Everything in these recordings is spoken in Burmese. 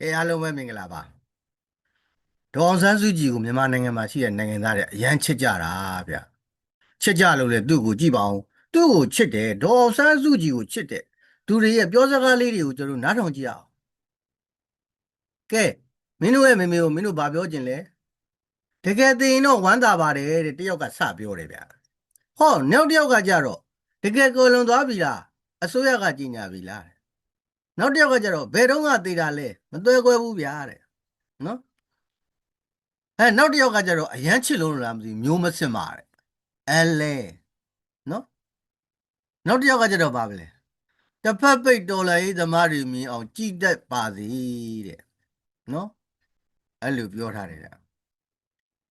အေးအားလုံးပဲမင်္ဂလာပါဒေါအောင်ဆန်းစုကြည်ကိုမြန်မာနိုင်ငံမှာရှိတဲ့နိုင်ငံသားတွေအရန်ချစ်ကြတာဗျချစ်ကြလို့လေသူ့ကိုကြည့်ပါအောင်သူ့ကိုချစ်တယ်ဒေါအောင်ဆန်းစုကြည်ကိုချစ်တယ်သူတွေရဲ့ပြောစကားလေးတွေကိုကျွန်တော်နားထောင်ကြည့်အောင်ကဲမင်းတို့ရဲ့မေမေကိုမင်းတို့ဘာပြောကျင်လဲတကယ်သိရင်တော့ဝမ်းသာပါတယ်တဲ့တယောက်ကစပြောတယ်ဗျဟောနောက်တစ်ယောက်ကကြတော့တကယ်ကိုလွန်သွားပြီလားအစိုးရကကြီးညာပြီလားတဲ့ နောက်တစ်ယောက်ကကြတော့ဘယ်တော့မှသိတာလဲမသွဲကွဲဘူးဗျာတဲ့နော်အဲနောက်တစ်ယောက်ကကျတော့အရန်ချစ်လို့လားမသိဘူးမျိုးမစစ်မှာတဲ့အဲလဲနော်နောက်တစ်ယောက်ကကျတော့ဘာပဲလဲတစ်ဖက်ပိတ်တော်လာရေးသမားတွေမြင်အောင်ကြည်တတ်ပါစေတဲ့နော်အဲ့လိုပြောထားတယ်တဲ့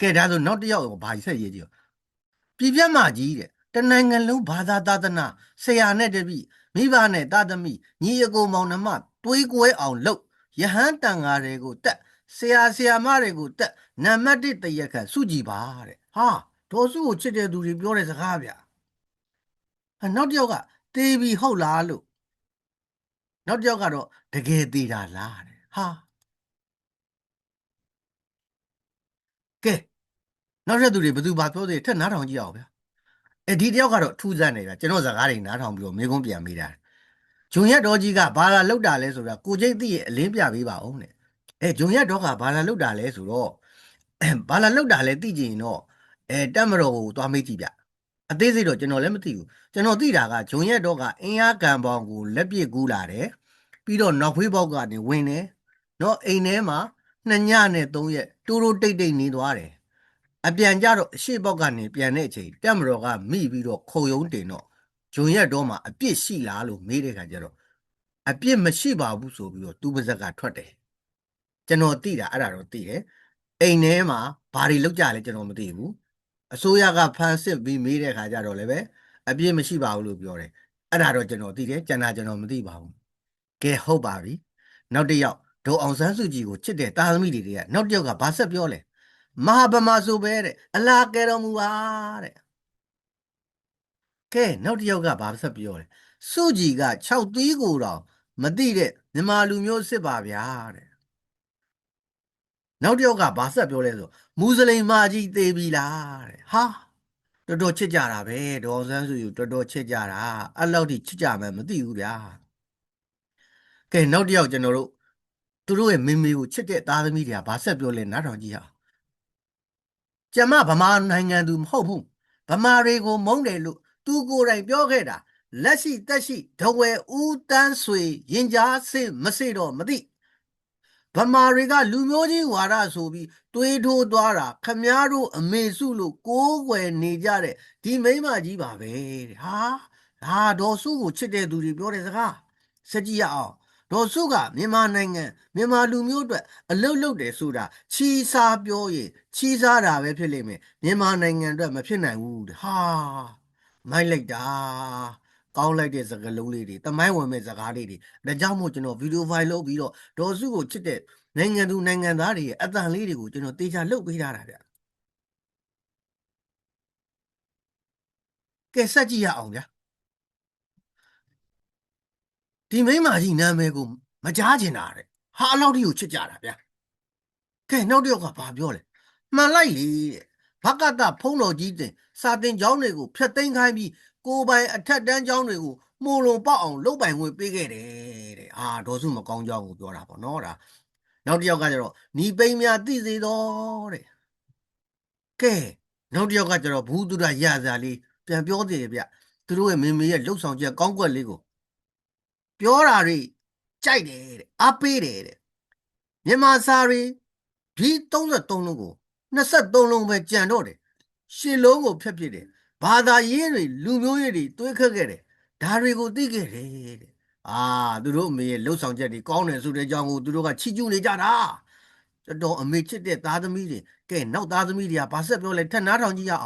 ကဲဒါဆိုနောက်တစ်ယောက်ကဘာဆက်ရေးကြည့်ပြည်ပြတ်မကြီးတဲ့တနိုင်ငံလုံးဘာသာသာသနာဆရာနဲ့တပည့် မိဘနဲ့တာသမီညီအကိုမောင်နှမတွေးကွဲအောင်လုပ်ယဟန်တန်ဃာတွေကိုတက်ဆရာဆရာမတွေကိုတက်နံပါတ်1တရက်ခန့်စုကြည်ပါတဲ့ဟာဒေါ်စုကိုချစ်တဲ့သူတွေပြောတဲ့စကားဗျဟာနောက်တစ်ယောက်ကတေးပြီဟုတ်လားလို့နောက်တစ်ယောက်ကတော့တကယ်သေးတာလားတဲ့ဟာကဲနောက်ထပ်သူတွေဘယ်သူဘာပြောသေးထက်နားထောင်ကြည့်အောင်ဗျာ အဲဒီတယောက်ကတော့ထူးဆန်းနေဗျာကျွန်တော်စကားတွေနားထောင်ပြီးတော့မေကုန်းပြန်မိတာဂျုံရက်တော်ကြီးကဘာလာလောက်တာလဲဆိုတာကိုကျိတ်သိရဲ့အလင်းပြပေးပါအောင်တဲ့အဲဂျုံရက်တော်ကဘာလာလောက်တာလဲဆိုတော့ဘာလာလောက်တာလဲသိကြရင်တော့အဲတက်မတော်ကိုသွားမေးကြည့်ဗျအသေးစိတ်တော့ကျွန်တော်လည်းမသိဘူးကျွန်တော်သိတာကဂျုံရက်တော်ကအင်းအားကံပေါင်းကိုလက်ပြကူးလာတယ်ပြီးတော့နောက်ဖွေးပေါက်ကနေဝင်တယ်နော်အိမ်ထဲမှာနှစ်ညနဲ့သုံးရက်တိုးတိုးတိတ်တိတ်နေသွားတယ် အပြန်ကြတော့အရှိဘောက်ကနေပြန်တဲ့အချိန်တက်မတော်ကမိပြီးတော့ခုံရုံးတင်တော့ဂျုံရက်တော့မှအပြစ်ရှိလားလို့မေးတဲ့ခါကျတော့အပြစ်မရှိပါဘူးဆိုပြီးတော့သူပါဇက်ကထွက်တယ်ကျွန်တော်သိတာအဲ့ဒါတော့သိတယ်အိမ်ထဲမှာဘာတွေလောက်ကြလဲကျွန်တော်မသိဘူးအစိုးရကဖန်စစ်ပြီးမေးတဲ့ခါကျတော့လည်းပဲအပြစ်မရှိပါဘူးလို့ပြောတယ်အဲ့ဒါတော့ကျွန်တော်သိတယ်ကျန်တာကျွန်တော်မသိပါဘူးကဲဟုတ်ပါပြီနောက်တစ်ယောက်ဒေါ်အောင်ဆန်းစုကြည်ကိုချစ်တဲ့တာသမီတွေတွေကနောက်တစ်ယောက်ကဘာဆက်ပြောလဲ မဟာဗမာဆိုပဲတဲ့အလားကဲတော်မူပါတဲ့ကဲနောက်တစ်ယောက်ကဘာဆက်ပြောလဲစုကြည်က6သီးကိုတော့မသိတဲ့မြန်မာလူမျိုးစစ်ပါဗျာတဲ့နောက်တစ်ယောက်ကဘာဆက်ပြောလဲဆိုမူစလိမ်မကြီးသေးပြီလားတဲ့ဟာတော်တော်ချစ်ကြတာပဲဒေါ်အောင်ဆန်းစုကြည်တော်တော်ချစ်ကြတာအဲ့လောက်ထိချစ်ကြမှန်းမသိဘူးဗျာကဲနောက်တစ်ယောက်ကျွန်တော်တို့သူတို့ရဲ့မင်းမေကိုချစ်တဲ့သားသမီးတွေကဘာဆက်ပြောလဲနားထောင်ကြည့်အောင် ကျမဗမာနိုင်ငံသူမဟုတ်ဘူးဗမာတွေကိုမုန်းတယ်လို့သူကိုယ်တိုင်ပြောခဲ့တာလက်ရှိတက်ရှိဒဝဲဦးတန်းဆွေရင်ကြားစစ်မစစ်တော့မသိဗမာတွေကလူမျိုးချင်းဝါဒဆိုပြီးတွေးထိုးသွားတာခမားတို့အမေစုလို့ကိုးကွယ်နေကြတဲ့ဒီမိန်းမကြီးပါပဲတဲ့ဟာဒါဒေါ်စုကိုချစ်တဲ့သူတွေပြောတဲ့စကားစကြည့်ရအောင် ဒေါ်စုကမြန်မာနိုင်ငံမြန်မာလူမျိုးအတွက်အလုတ်လုတ်တယ်ဆိုတာချီစားပြောရင်ချီစားတာပဲဖြစ်လိမ့်မယ်မြန်မာနိုင်ငံအတွက်မဖြစ်နိုင်ဘူးတဲ့ဟာမိုက်လိုက်တာကောင်းလိုက်တဲ့စကားလုံးလေးတွေတမိုင်းဝင်မဲ့စကားလေးတွေဒါကြောင့်မို့ကျွန်တော်ဗီဒီယိုဖိုင်လုပ်ပြီးတော့ဒေါ်စုကိုချစ်တဲ့နိုင်ငံသူနိုင်ငံသားတွေရဲ့အတန်လေးတွေကိုကျွန်တော်တေချာလုပ်ပေးထားတာဗျကဲဆက်ကြည့်ရအောင်ဗျာ ဒီမိန်းမကြီးနာမည်ကိုမကြားချင်တာတဲ့ဟာအလောက်ထိကိုချစ်ကြတာဗျာကဲနောက်တစ်ယောက်ကဘာပြောလဲမှန်လိုက်လေတဲ့ဘကတဖုံးတော်ကြီးတင်စာတင်ကျောင်းတွေကိုဖျက်သိမ်းခိုင်းပြီးကိုယ်ပိုင်အထက်တန်းကျောင်းတွေကိုမှုံလုံပေါက်အောင်လုပ်ပိုင်ခွင့်ပေးခဲ့တယ်တဲ့အာဒေါ်စုမကောင်းကြောင်းကိုပြောတာပေါ့နော်ဒါနောက်တစ်ယောက်ကကျတော့ညီပိန်များသိစေတော့တဲ့ကဲနောက်တစ်ယောက်ကကျတော့ဘူးသူရရစရာလေးပြန်ပြောသေးတယ်ဗျသူတို့ရဲ့မင်းမေရဲ့လှုပ်ဆောင်ချက်ကောင်းကွက်လေးကို ပြောတာတွေကြိုက်တယ်တဲ့အားပေးတယ်တဲ့မြန်မာစာတွေဒီ33လုံးကို23လုံးပဲကြံတော့တယ်ရှစ်လုံးကိုဖျက်ပစ်တယ်ဘာသာရေးတွေလူမျိုးရေးတွေတွေးခတ်ခဲ့တယ်ဒါတွေကိုသိခဲ့တယ်တဲ့အာသူတို့အမေရဲ့လှုပ်ဆောင်ချက်တွေကောင်းတယ်ဆိုတဲ့အကြောင်းကိုသူတို့ကချီးကျူးနေကြတာတော်တော်အမေချစ်တဲ့သားသမီးတွေကဲနောက်သားသမီးတွေကဘာဆက်ပြောလဲထက်နားထောင်ကြည့်ရအောင်